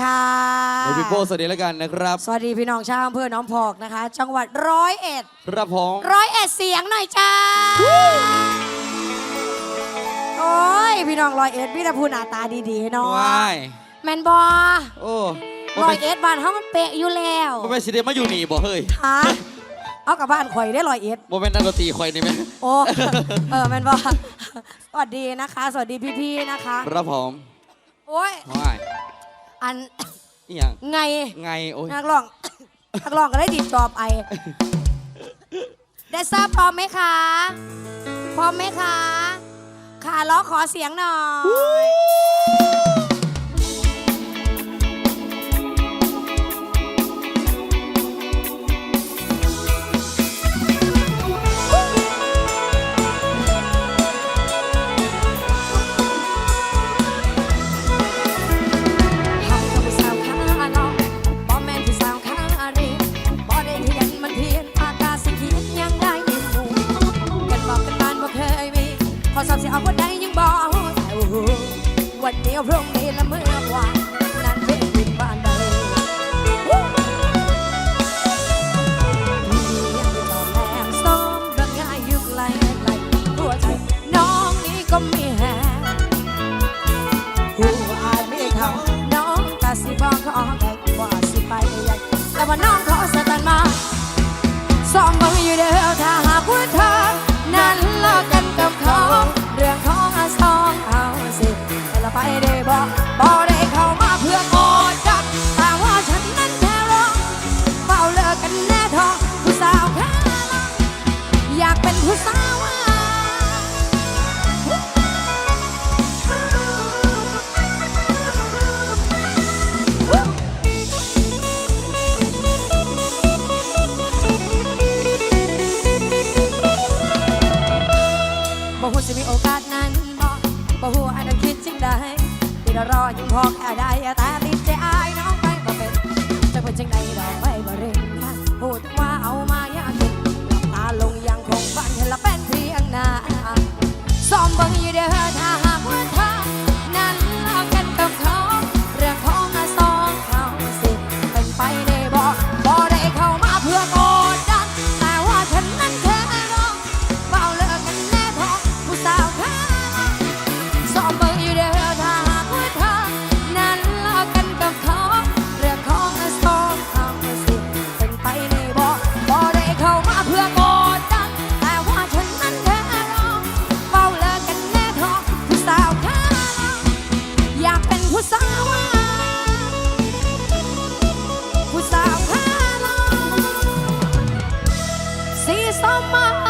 คำสวัสดีค่ะเดี๋ยวพี่โป้สวัสดีแล้วกันนะครับ สวัสดีพี่น้องชาวอำเภอหน้องพอกนะคะ จังหวัดร้อยเอ็ดครับผมร้อยเอ็ดเสียงหน่อยจ้าโอ้ยพี่น้องร้อยเอ็ดพี่ตะพูหน้าตาดีๆเนาะว้ายแมนบอโอ้ร้อยเอ็ดบ้านเขามันเป๊ะอยู่แล้วโมเป็นสิเดมาอยู่นี่บ่เฮ้ยฮะเอากับบ้านข่อยได้ร้อยเอ็ดโมเป็นนักดนตรีคอยนี่ไหมโอ้เออแมนบอสวัสดีนะคะ สวัสดีพี่ๆนะคะ ครับผมโอ้ยว้าย อันนี่ยังไงไงโอ้ยนักร้อง นักร้องก็ได้ดีดจอบไอเดซ่าพร้อมไหมคะ พร้อมไหมคะขาล้อขอเสียงหน่อย สอบสิเอาบ่ได้ยังบ่ฮู้แต่โอ้โหวันเดียวพรุ่งนี้ละเมื่อวาน รารอยู่พอแค่ได้แต่ติดใจอายน้องไปบ่เป็นจะเป็นจังใดดอกไปบ่เร่งพูดว่าเอามายากกินหลับตาลงยังคงฝันเห็นละเป็นเพียงหน้าซ้อมเบิ่งอยู่เด้อท่า Sao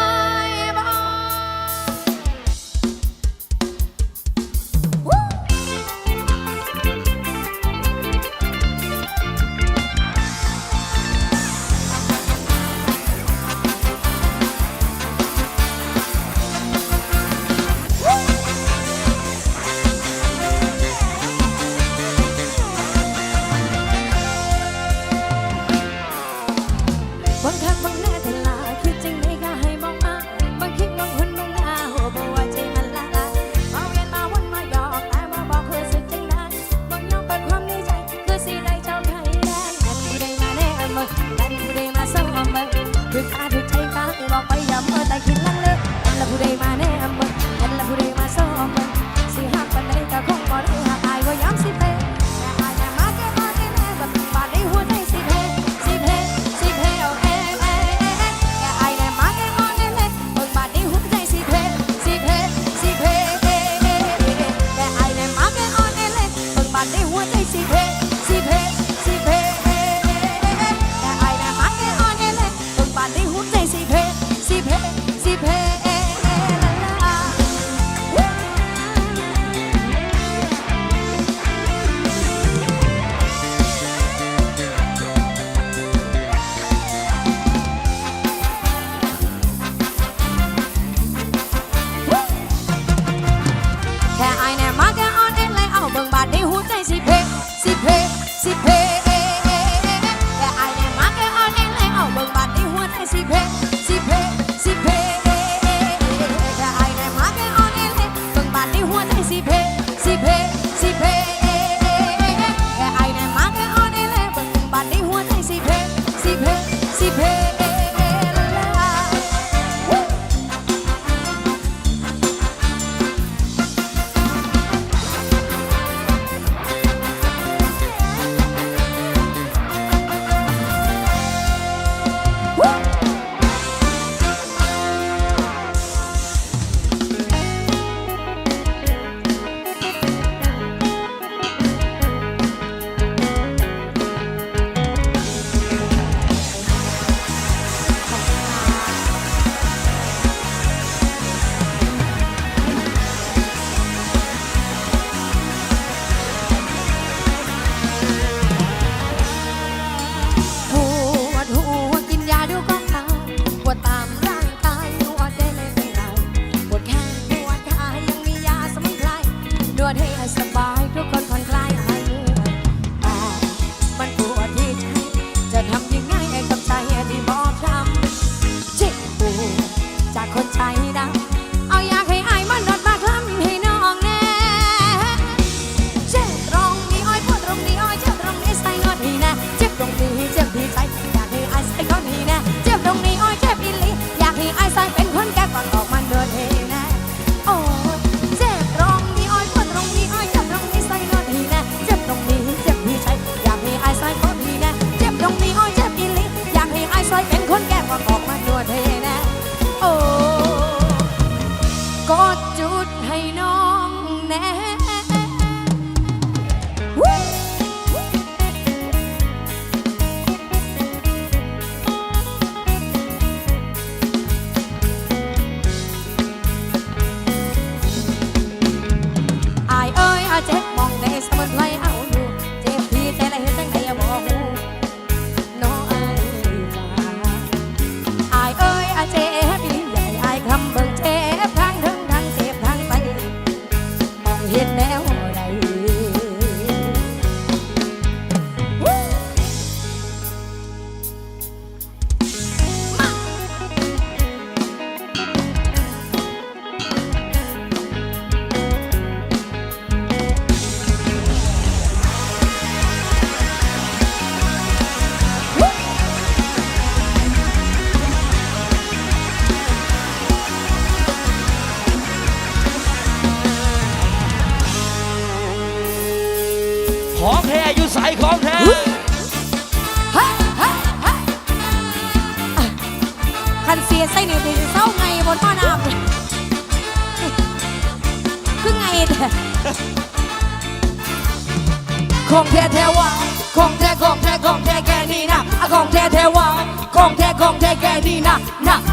God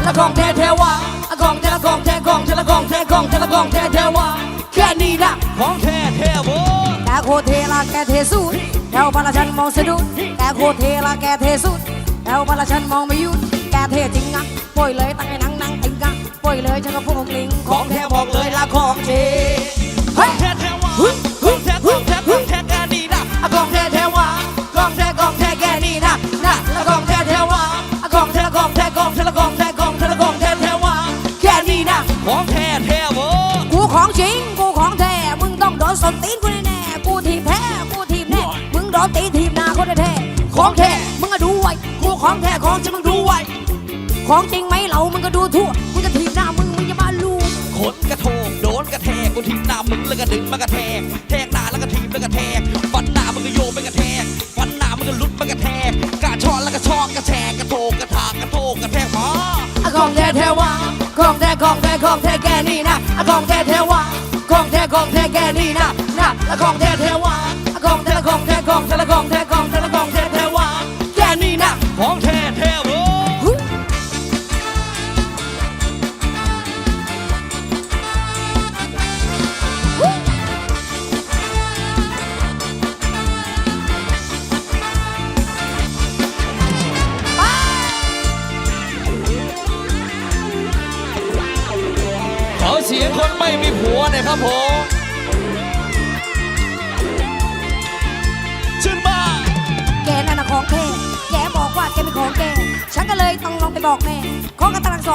ละของแท้แท้ว่ากองแท้ละของแท้ของแท้ละของแท้กองแท้ละของแท้แท้ว่าแค่นี้ละของแท้แท้ว้แกโคเทละแกเทสุดแถวพระราชันมองสะดุดแกโคเทละแกเทสุดแถวพระราชันมองไม่ยุดแกเทจริงอะปล่อยเลยตั้งไอ้นังนังไอ้กะปล่อยเลยฉันก็พวกลิงของแท้บอกเลยละของแท้ นสนตีนกูแน่กูทีแพ้กูทีแน่มึงโดนตีทีมนาคนแท้ของแท้มึงก็ดูไว้กูของแท้ของจริงมึงดูไว้ของจริงไหมเรามึงก็ดูทั่วมึงก็ทีมหน้ามึงมึงจะมาลูกขนกระโถกโดนกระแทกกูทีมหน้ามึงแล้วก็ดึงมากระแทกแทกหน้าแล้วก็ทีมแล้วก็แทกฟันหน้ามึงก็โยมไปกระแทกฟันหน้ามึงก็ลุดไปกระแทกกระชอนแล้วก็ชอนกระแชกกระโถกกระถากกระโถกกระแทกของแท้แท้ว่าของแท้ของแท้ของแท้แกนี่นะของแท้แท้ว่า ของแท้แกนี่นะนะละของแท้แท้วะของแท้ละของแท้ของแท้ละของแท้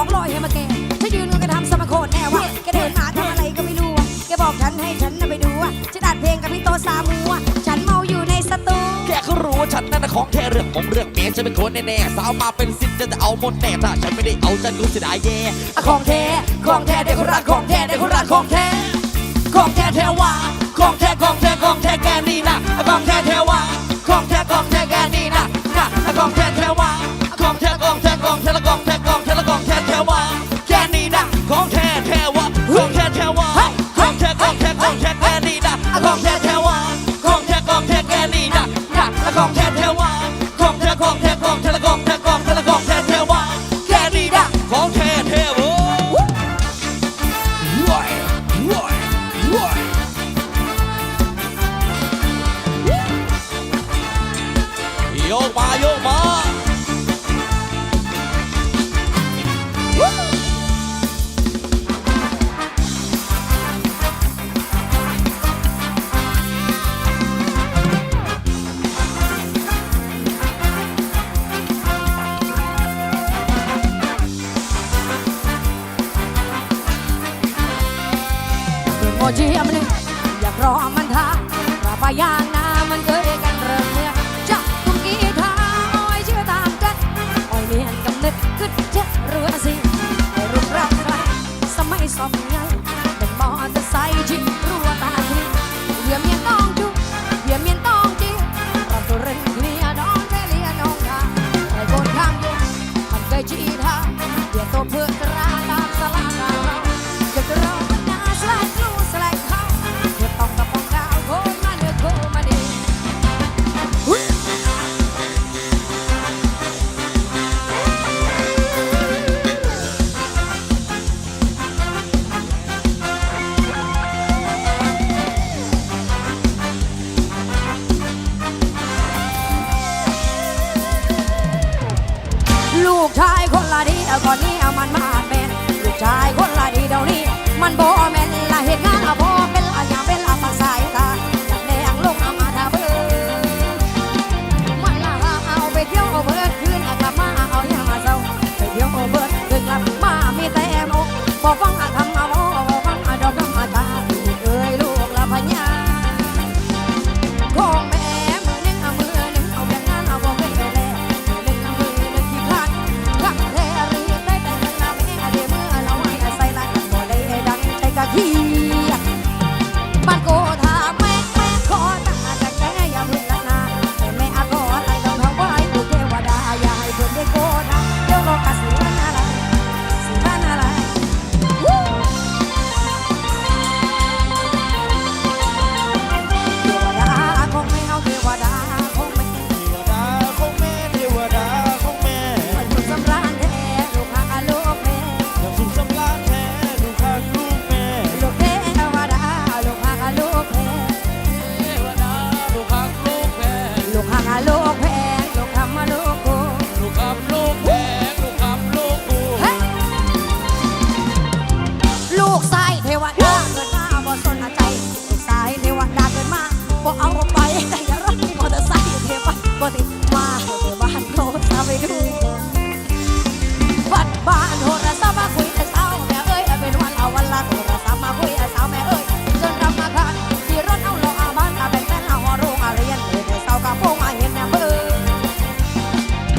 ของลอยให้มาแกฉันยืนเงินกระทำสมโคตรแน่ว่าแกเดินมาทำอะไรก็ไม่รู้แกบอกฉันให้ฉันน่ะไปดูวฉันอัดเพลงกับพี่โตสามัวฉันเมาอยู่ในสตูแกเขารู้ว่าฉันนั่นของแค่เรื่องผมเรื่องเมียฉันเป็นคนแน่ๆสาวมาเป็นสิบจะจะเอาหมดแน่ถ้าฉันไม่ได้เอาฉันรู้เสียดายแย่ของแท้ของแท้ได้คนรักของแท้ได้คนรักของแท้ของแท้แท้ว่าของแท้ของแท้ของแท้แกนี่นะของแท้แท้ว เยี่ยมเลยอยากรอมันทางกลับไปยัง ตอนนี้เอามันมาเป็นลูกชายคนละดีเดี๋ยวนี้มันบอก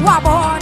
ว่าบอน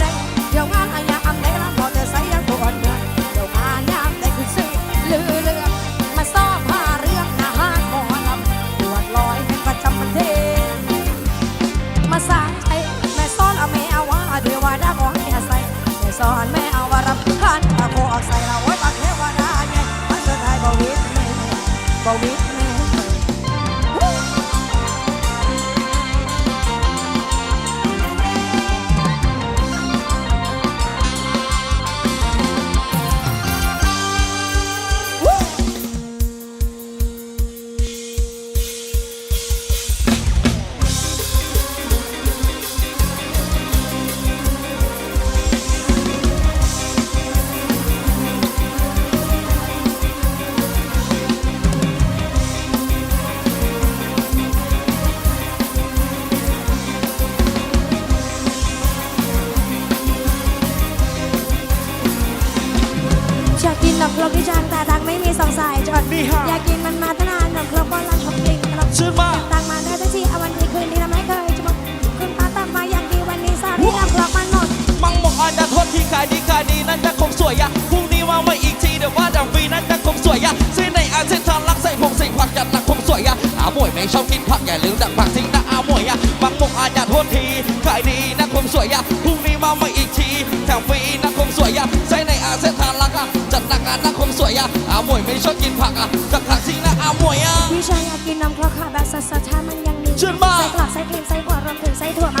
วยไม่ชอบกินผักอย่าลืมดักผักทิ้งนะอาหมวยอะมังบอกอาจจะโทษทีขายดีนะคงสวยอะพรุ่งนี้มาใหม่อีกทีแถมฟรีนะคงสวยอะใส่ในอาเซนทานรักอะจัดหนักอะนะคงสวยอะอาหมวยไม่ชอบกินผักอะจัดผักทิ้งนะอาหมวยอะพี่ชายอยากกินนมครกค่ะแบบสดๆถ้ามันยังมีเชิญมาใส่กรอกใส่ครีมใส่บัวรวมถึงใส่ถั่วมา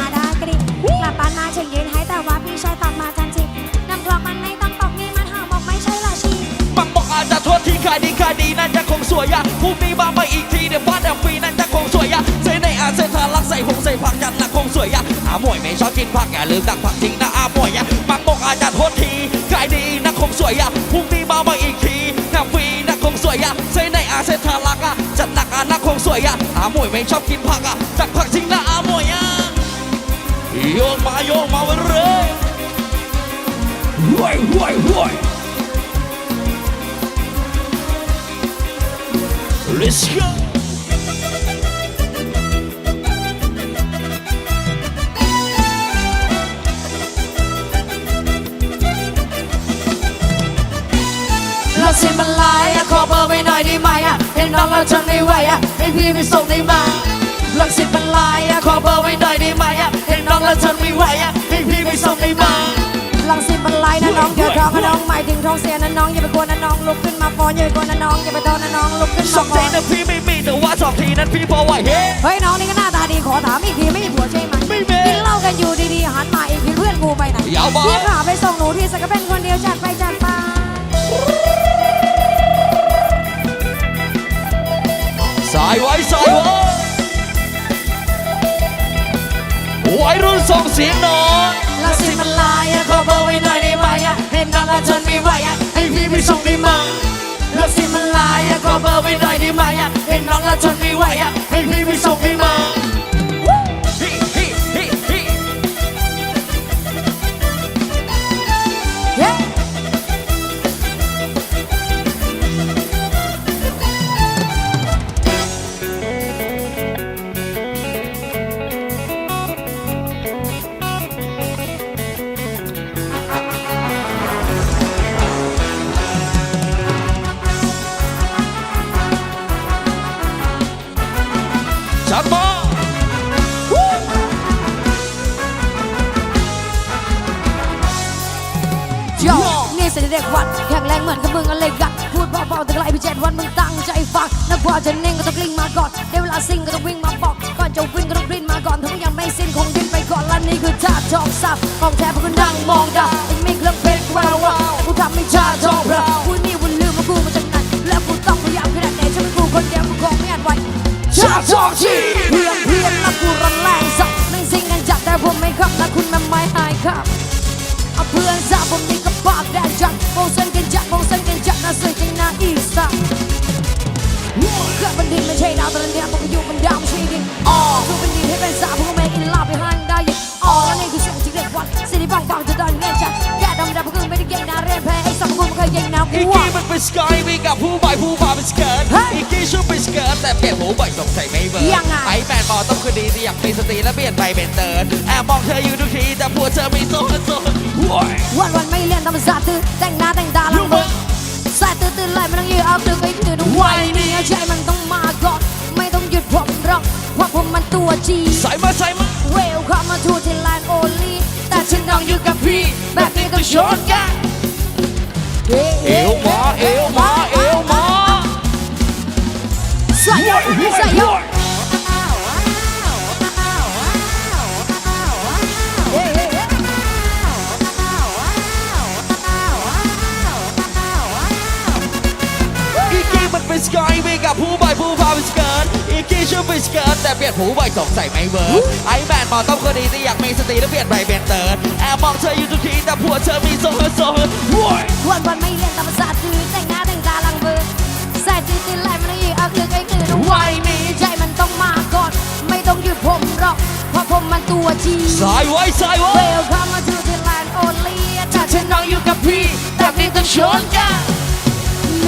อาหมวยไม่ชอบกินผักอย่าลืมดักผักทิ้งนะอาหมวยอะมังบอกอาจจะโทษทีขายดีนะคงสวยอะพรุ่งนี้มาใหม่อีกทีแอมฟรีนะคงสวยอะใส่ในอาเซทารักอะจัดหนักอะนะคงสวยอะอาหมวยไม่ชอบกินผักอะจัดผักทิ้งนะอาหมวยอะโยกมาโยกมาไว้เลยห่วยห่วยห่วย Let's go รถสิมันลายอะขอเบอร์ไว้หน่อยได้ไหมอะเห็นน้องแล้วทนไม่ไหวอะให้พี่ไปส่งได้ไหมรถสิมันลายอะขอเบอร์ไว้หน่อยได้ไหมอะเห็นน้องแล้วทนไม่ไหวอะให้พี่ไปส่งได้ไหมลังสิมันไล่นะน้องเดี๋ยวท้องนะน้องหมายถึงท้องเสียนะน้องอย่าไปกลัวนะน้องลุกขึ้นมาฟอนอย่าไปกลัวนะน้องอย่าไปโดนนะน้องลุกขึ้นสมาองฟทีอนนะพี่ไม่มีแต่ว่าสองทีนั้นพี่พอไหวเฮ้เฮ้ยน้องนี่ก็หน้าตาดีขอถามอีกทีไม่มีผัวใช่ไหมไม่มีกินเหล้ากันอยู่ดีๆหันมาอีกทีเพื่อนกูไปไหนอย่าบอกพี่ขาไปส่งหนูที่สกเป็นคนเดียวจัดไปจัดไปายไว้สายไว้วัยรุ่นส่งเสียงหน่อนรักสิมันลายอะขอเบอร์ไว้หน่อยได้ไหมอะเห็นน้องละจนไม่ไหวอะให้พี่ไปส่งได้ไหมรถสิมันลายอะขอเบอร์ไว้หน่อยได้ไหมอะเห็นน้องละจนไม่ไหวอะให้พี่ไปส่ง มองดาวไอ้ไม่เครื่องเพชรว้าวว้ากูทำไม่ชาทองเรากูนี่วันลืมว่ากูมาจากไหนและกูต้องพยายามขนาดไหนฉันเป็นกูคนเดียวกูคงไม่อาจไหวชาทองชีเพื่อนเพื่อนนะกูรันแรงสักไม่ซิงกันจัดแต่ผมไม่ขับนะคุณแมันไม่อายครับเอาเพื่อนสาวผมนี่ก็ปากแดงจัดโมเซนกันจัดโมเซนกันจัดน่าสวยจังน่าอีสานเกิดบันดินไม่ใช่ดาวต่ละเนี่ยผมก็อยู่บนดาวไม่ใช่ดินอ๋อคือบันดินให้เป็นสาวผมก็ไม่อินลาไปหันได้ยังอ๋อแล้วนี่คือเสียงที่เด็กวัด สิ่งที่ฟังฟังจะได้เรียนชัดแกดำดำก็คือไม่ได้เก่งนะเรียนแพ้ไอ้สังกูไม่เคยเก่งนะกูอีกว่า กี้มันเป็นสกายมีกับผู้ใหม่ผู้มาเป็นสเกิร์ตเฮ้ยอีกกี้ชื่อเป็นสเกิร์ตแต่เปลี่ยนหูบ่อยสงสัยไม่เวิร์ยังไง ไอ้แมนบอกต้องคืนดีที่อยากมีสติและเปลี่ยนไปเป็นเติร์ดแอบมองเธออยู่ทุกทีแต่ผัวเธอมีโซ่โซ่ว้ายวันวันไม่เรียนธรรมศาสตร์ตื่นแต่งหน้าแต่งตาลังมือสายตื่นตื่นเลยไม่ต้องยืนเอาตื่นไปตื่นวัยนี้ใจมันต้องมาก่อนไม่ต้องหยุดผมหรอกเพราะผมมันตัวจีใส่มาใส่มา เวลคัมมาทูที่แลนด์โอลี แต่ฉันต้องอยู่กับพี่แบบนี้ต้อง กิร์ตอีกกี้ชื่อเป็นสเกิร์ตแต่เปลี่ยนหูบ่อยสงสัยไม่เวิร์กไอ้แมนบอกต้องคืนดีที่อยากมีสติและเปลี่ยนไปเป็นเติร์ดแอบมองเธออยู่ทุกทีแต่ผัวเธอมีโซ่โซ่ว้ายวันวันไม่เรียนธรรมศาสตร์ตื่นแต่งหน้าแต่งตาลังมือสายตื่นตื่นเลยไม่ต้องยืนเอาตื่นไอ้ตื่นวัยนี้ใจมันต้องมาก่อน ไม่ต้องหยุดผมหรอกเพราะผมมันตัวจีสายไว้สายไว้ Welcome to the land only ถ้าฉันน้องอยู่กับพี่แบบนี้ต้องชนกัน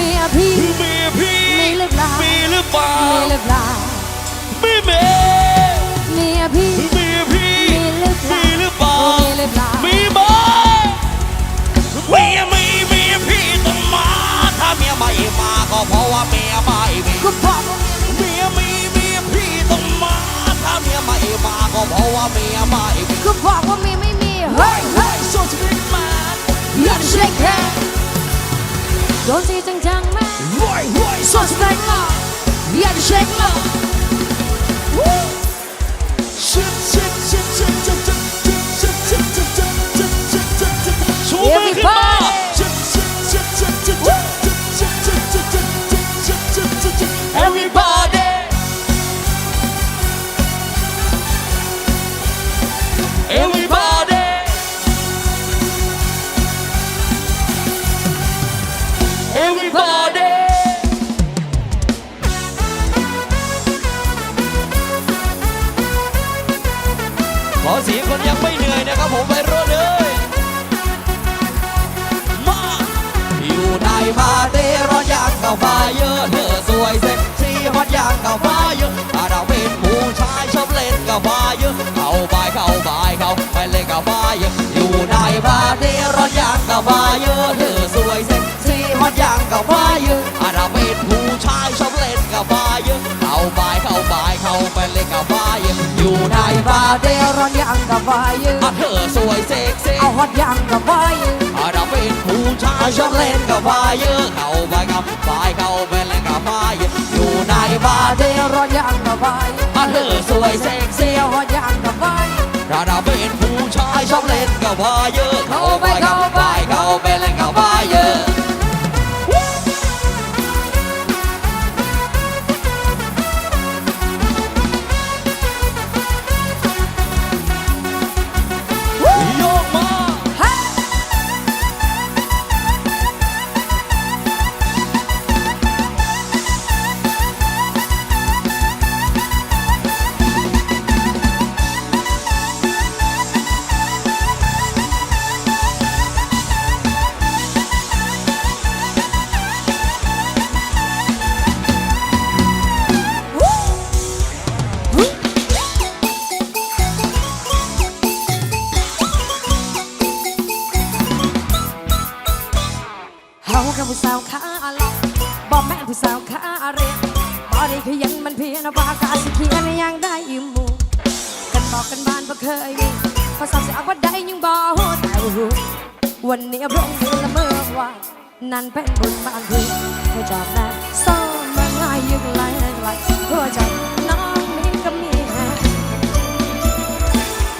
มียพี่มีพี่มีหรือเปล่ามีหรือเปล่ามีหรือเปล่ามีเม โดนทีจังๆแม่ว้ายว้ายโซสเต็กมาอยากเช็คมา everybody ขอเสียงคนยังไม่เหนื่อยนะครับผมไปรถเลยมาอยู่ในมาเดร้อนยางกับฟ้าเยอะเธอสวยเซ็กซี่ฮอตยางกับฟ้าเยอะอาเราเป็นผู้ชายชอบเล่นกับฟ้าเยอะเข้าไปเข้าไปเข้าไปเล่นกับฟ้าเยอะอยู่ในมาเดร้อนยางกับฟ้าเยอะายชอบเล่นกับฟ้าเยอะเข้าไปเข้าไปเข้าไปเล่นกับฟ้าเยอะอยู่ในไอ้มาบาเดร้อนยังกับวายยือะเธอสวยเซ็กซี่เอาฮอตยังกับวายยือาเราเป็นผู้ชายชอบเล่นกับไฟเยอะเข้าไปกับไฟเข้าไปเล่นกับไฟเยอะอยู่ในบ้านเดร้อนยังกับวายอาเธอสวยเซ็กซี่เอาฮอตยังกับวายเราเราเป็นผู้ชายชอบเล่นกับไฟ ผู้สาวขาเรียนบ่ได้ขยันมันเพียรบากาสิเขียนยังได้ยิมมูกันบอกกันบ้านบ่เคยมีภาษาเสียว่าได้ยังบ่ฮู้แต่รู้วันนี้พระองค์เดือนละเมื่อว่านั่นเป็นบุญบ้านพี่เพื่อจอบแม่ซ้อมมาง่ายยังไงไกลเพื่อจอบน้องนี้ก็มีแฮ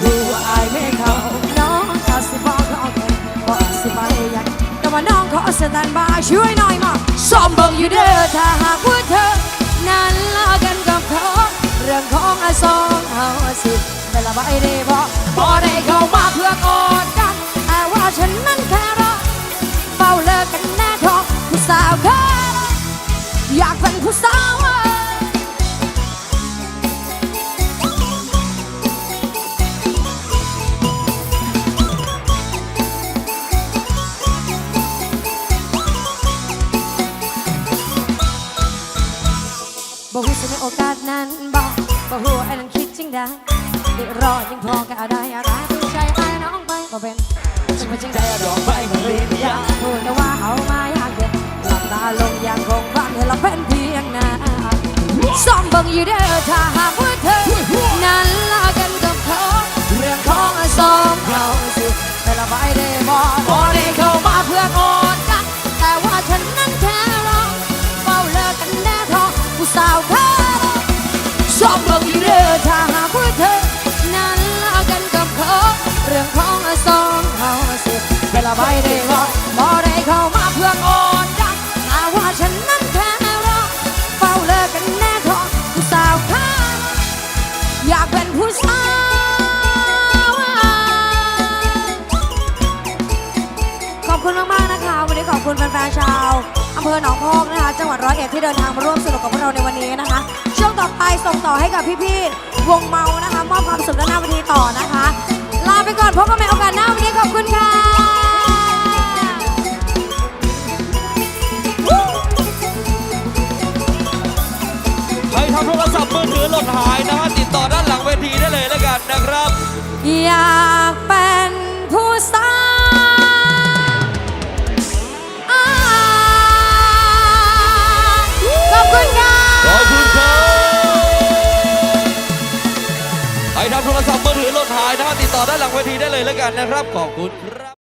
รู้อายไม่เข้าน้องเขาสิบอกเขาแค่บอกสิไปยังแต่ว่าน้องขอสแตนบายช่วยหน่อยมา ซ้อมเบิ่งอยู่เด้อถ้าหากว่าเธอ นั้นลากันกับเขาเรื่องของอาสองเอาสิแต่ละใบได้บอกบอได้เข้ามาเพื่อกอดกันแต่ว่าฉันนั้นแค่รอเฝ้าเลิกกันแน่ทองผู้สาวเคยอยากเป็นผู้สาว ได้รอยังพอก็ได้อะไรที่ใจไอ้น้องไปบ่เป็นจังว่าจังได้ดอกไม้มันเรียนยากพูดแต่ว่าเอามาอยากเด็ดหลับตาลงยังคงฟังให้เราเป็นเพียงหนาซ้อมเบิ่งอยู่เด้อถ้าหากว่าเธอ นั้นลากันกับเขาเรื่องของสองเขาสิแต่ละใบได้บ่บ่ได้เข้ามาเพื่อกอ เวลาใบได้บอกบ่ได้เข้ามาเพื่อกอดกันแต่ว่าฉันนั้นแค่รอเฝ้าเลิกกันแน่ทองผู้สาวเขาอยากเป็นผู้สาวขอบคุณมากๆนะคะ วันนี้ขอบคุณแฟนๆชาวอำเภอหนองพอกนะคะ จังหวัดร้อยเอ็ดที่เดินทางมาร่วมสนุกกับพวกเราในวันนี้นะคะ ช่วงต่อไปส่งต่อให้กับพี่ๆวงเมานะคะมอบความสุขด้านหน้าเวทีต่อนะคะ ลาไปก่อนพบกันใหม่โอกาสหน้าวันนี้ขอบคุณค่ะ ใครทำหายนะฮะติดต่อด้านหลังเวทีได้เลยแล้วกันนะครับ อยากเป็นผู้สาวอ่าขอบคุณค่ะ ขอบคุณครับใครทำโทรศัพท์มือถือหล่นหายนะฮะติดต่อด้านหลังเวทีได้เลยแล้วกันนะครับ ขอบคุณครับ